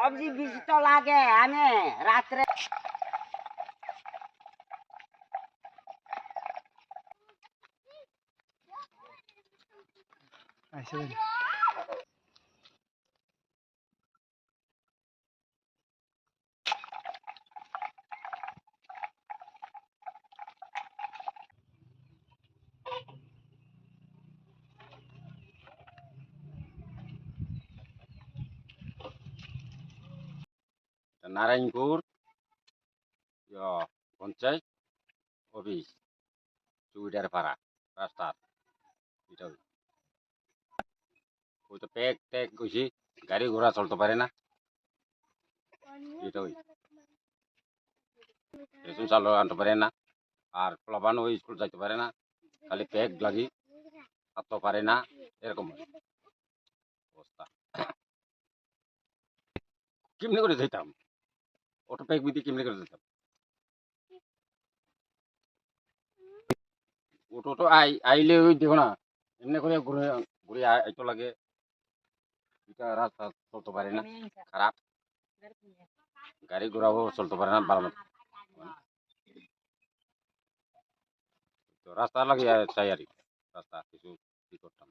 সবজি বীজ তো লাগে আমি রাত্রে আইসে নারায়ণপুর পঞ্চায়েত অফিস চুইডার পাড়া রাস্তা এটা ওই। তো প্যাক ট্যাক গেছি গাড়ি ঘোড়া চলতে পারে না। এটা রেশন চাল আনতে পারে না, আর প্লাবান ওই স্কুল যাইতে পারে না, খালি প্যাক লাগি থাকতে পারে না, এরকম অবস্থা। কেমনি করে যেতাম অটো প্যাক বিধি কেমনি করে যেতাম অটো তো আই, আইলে ওই দেখো না, এমনি করে ঘুরে ঘুরে আই- আইতো লাগে। এটা রাস্তা চলতে পারে না, খারাপ। গাড়ি ঘোড়াও চলতে পারে না, ভালো। তো রাস্তা লাগে চাই আর রাস্তা কিছু কি করতাম।